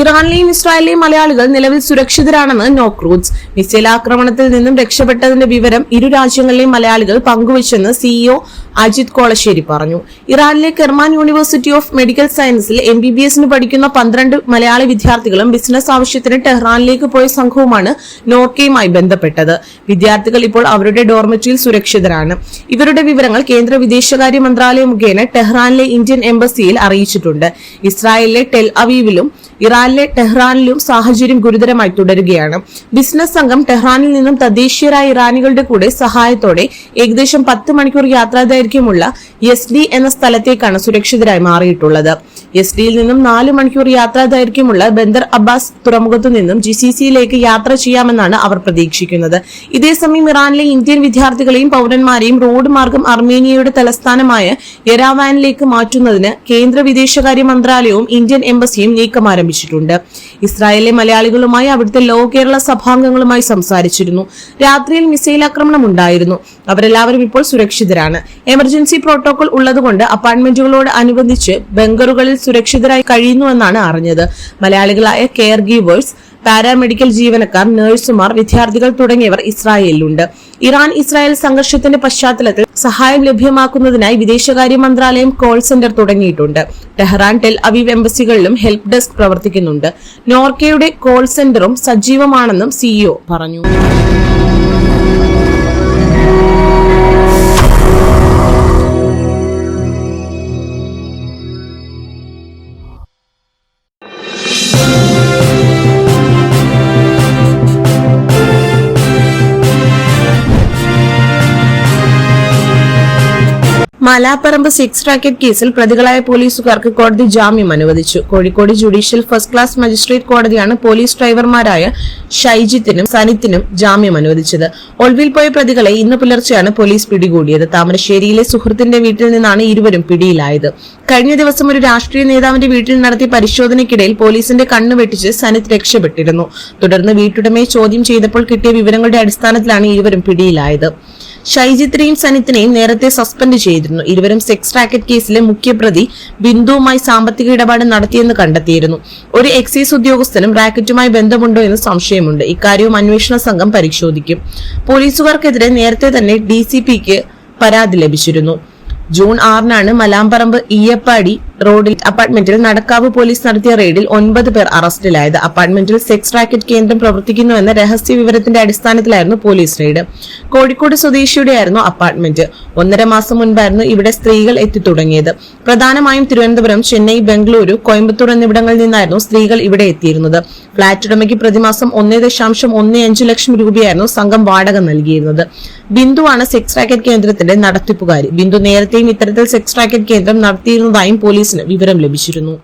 ഇറാനിലെയും ഇസ്രായേലിലെയും മലയാളികൾ നിലവിൽ സുരക്ഷിതരാണെന്ന് നോക്രൂസ് മിസൈൽ ആക്രമണത്തിൽ നിന്നും രക്ഷപ്പെട്ടതിന്റെ വിവരം ഇരു രാജ്യങ്ങളിലെയും മലയാളികൾ പങ്കുവച്ചെന്ന് സിഇഒ അജിത് കോളശ്ശേരി പറഞ്ഞു. ഇറാനിലെ കെർമാൻ യൂണിവേഴ്സിറ്റി ഓഫ് മെഡിക്കൽ സയൻസിൽ എം ബി ബി എസിന് പഠിക്കുന്ന പന്ത്രണ്ട് മലയാളി വിദ്യാർത്ഥികളും ബിസിനസ് ആവശ്യത്തിന് ടെഹ്റാനിലേക്ക് പോയ സംഘവുമാണ് നോർക്കയുമായി ബന്ധപ്പെട്ടത്. വിദ്യാർത്ഥികൾ ഇപ്പോൾ അവരുടെ ഡോർമെറ്ററിയിൽ സുരക്ഷിതരാണ്. ഇവരുടെ വിവരങ്ങൾ കേന്ദ്ര വിദേശകാര്യ മന്ത്രാലയം മുഖേന ടെഹ്റാനിലെ ഇന്ത്യൻ എംബസിയിൽ അറിയിച്ചിട്ടുണ്ട്. ഇസ്രായേലിലെ ടെൽ അവീവിലും ഇറാനിലെ ടെഹ്റാനിലും സാഹചര്യം ഗുരുതരമായി തുടരുകയാണ്. ബിസിനസ് സംഘം ടെഹ്റാനിൽ നിന്നും തദ്ദേശീയരായ ഇറാനികളുടെ കൂടെ സഹായത്തോടെ ഏകദേശം പത്ത് മണിക്കൂർ യാത്രാദൈർഘ്യമുള്ള എസ് ഡി എന്ന സ്ഥലത്തേക്കാണ് സുരക്ഷിതരായി മാറിയിട്ടുള്ളത്. എസ് ഡിയിൽ നിന്നും നാല് മണിക്കൂർ യാത്രാദൈർഘ്യമുള്ള ബന്ദർ അബ്ബാസ് തുറമുഖത്തു നിന്നും ജി സി സിയിലേക്ക് യാത്ര ചെയ്യാമെന്നാണ് അവർ പ്രതീക്ഷിക്കുന്നത്. ഇതേസമയം ഇറാനിലെ ഇന്ത്യൻ വിദ്യാർത്ഥികളെയും പൌരന്മാരെയും റോഡ് മാർഗം അർമേനിയയുടെ തലസ്ഥാനമായ യെരാവാനിലേക്ക് മാറ്റുന്നതിന് കേന്ദ്ര വിദേശകാര്യ മന്ത്രാലയവും ഇന്ത്യൻ എംബസിയും നീക്കം ആരംഭിച്ചിട്ടുണ്ട്. ഇസ്രായേലിലെ മലയാളികളുമായി അവിടുത്തെ ലോ കേരള സഭാംഗങ്ങളുമായി സംസാരിച്ചിരുന്നു. രാത്രിയിൽ മിസൈൽ ആക്രമണം ഉണ്ടായിരുന്നു. അവരെല്ലാവരും ഇപ്പോൾ സുരക്ഷിതരാണ്. എമർജൻസി പ്രോട്ടോകോൾ ഉള്ളതുകൊണ്ട് അപ്പാർട്ട്മെന്റുകളോട് അനുബന്ധിച്ച് ബംഗറുകളിൽ സുരക്ഷിതരായി കഴിയുന്നുവെന്നാണ് അറിഞ്ഞത്. മലയാളികളായ കെയർ ഗീവേഴ്സ് പാരാമെഡിക്കൽ ജീവനക്കാർ നഴ്സുമാർ വിദ്യാർത്ഥികൾ തുടങ്ങിയവർ ഇസ്രായേലിലുണ്ട്. ഇറാൻ ഇസ്രായേൽ സംഘർഷത്തിന്റെ പശ്ചാത്തലത്തിൽ സഹായം ലഭ്യമാക്കുന്നതിനായി വിദേശകാര്യ മന്ത്രാലയം കോൾ സെന്റർ തുടങ്ങിയിട്ടുണ്ട്. ടെഹ്റാൻ ടെൽ അവീവ് എംബസികളിലും ഹെൽപ്പ് ഡെസ്ക് പ്രവർത്തിക്കുന്നുണ്ട്. നോർക്കയുടെ കോൾ സെന്ററും സജീവമാണെന്നും സിഇഒ പറഞ്ഞു. മലാപ്പറമ്പ് സിക്സ് റാക്കറ്റ് കേസിൽ പ്രതികളായ പോലീസുകാർക്ക് കോടതി ജാമ്യം അനുവദിച്ചു. Kozhikode judicial first class magistrate കോടതിയാണ് പോലീസ് ഡ്രൈവർമാരായ ഷൈജിത്തിനും സനിത്തിനും ജാമ്യം അനുവദിച്ചത്. ഒളിവിൽ പോയ പ്രതികളെ ഇന്ന് പുലർച്ചെയാണ് പോലീസ് പിടികൂടിയത്. താമരശ്ശേരിയിലെ സുഹൃത്തിന്റെ വീട്ടിൽ നിന്നാണ് ഇരുവരും പിടിയിലായത്. കഴിഞ്ഞ ദിവസം ഒരു രാഷ്ട്രീയ നേതാവിന്റെ വീട്ടിൽ നടത്തിയ പരിശോധനയ്ക്കിടയിൽ പോലീസിന്റെ കണ്ണു വെട്ടിച്ച് സനിത്ത് രക്ഷപ്പെട്ടിരുന്നു. തുടർന്ന് വീട്ടുടമയെ ചോദ്യം ചെയ്തപ്പോൾ കിട്ടിയ വിവരങ്ങളുടെ അടിസ്ഥാനത്തിലാണ് ഇരുവരും പിടിയിലായത്. ഷൈജിത്തിനെയും സനിത്തിനെയും നേരത്തെ സസ്പെൻഡ് ചെയ്തിരുന്നു. ഇരുവരും സെക്സ് റാക്കറ്റ് കേസിലെ മുഖ്യപ്രതി ബിന്ദുവുമായി സാമ്പത്തിക ഇടപാട് നടത്തിയെന്ന് കണ്ടെത്തിയിരുന്നു. ഒരു എക്സൈസ് ഉദ്യോഗസ്ഥനും റാക്കറ്റുമായി ബന്ധമുണ്ടോ എന്ന് സംശയമുണ്ട്. ഇക്കാര്യവും അന്വേഷണ സംഘം പരിശോധിക്കും. പോലീസുകാർക്കെതിരെ നേരത്തെ തന്നെ ഡി പരാതി ലഭിച്ചിരുന്നു. ജൂൺ ആറിനാണ് മലാമ്പറമ്പ് ഈയപ്പാടി റോഡിൽ അപ്പാർട്ട്മെന്റിൽ നടക്കാവ് പോലീസ് നടത്തിയ റെയ്ഡിൽ ഒൻപത് പേർ അറസ്റ്റിലായത്. അപ്പാർട്ട്മെന്റിൽ സെക്സ് റാക്കറ്റ് കേന്ദ്രം പ്രവർത്തിക്കുന്നുവെന്ന രഹസ്യ വിവരത്തിന്റെ അടിസ്ഥാനത്തിലായിരുന്നു പോലീസ് റെയ്ഡ്. കോഴിക്കോട് സ്വദേശിയുടെയായിരുന്നു അപ്പാർട്ട്മെന്റ്. ഒന്നര മാസം മുൻപായിരുന്നു ഇവിടെ സ്ത്രീകൾ എത്തിത്തുടങ്ങിയത്. പ്രധാനമായും തിരുവനന്തപുരം ചെന്നൈ ബംഗളൂരു കോയമ്പത്തൂർ എന്നിവിടങ്ങളിൽ നിന്നായിരുന്നു സ്ത്രീകൾ ഇവിടെ എത്തിയിരുന്നത്. ഫ്ളാറ്റ് ഉടമയ്ക്ക് പ്രതിമാസം ഒന്നേ ദശാംശം ഒന്നേ അഞ്ച് ലക്ഷം രൂപയായിരുന്നു സംഘം വാടക നൽകിയിരുന്നത്. ബിന്ദുവാണ് സെക്സ് റാക്കറ്റ് കേന്ദ്രത്തിന്റെ നടത്തിപ്പുകാരി. ബിന്ദു നേരത്തെയും ഇത്തരത്തിൽ സെക്സ് റാക്കറ്റ് കേന്ദ്രം നടത്തിയിരുന്നതായും വിവരം ലഭിച്ചിരുന്നു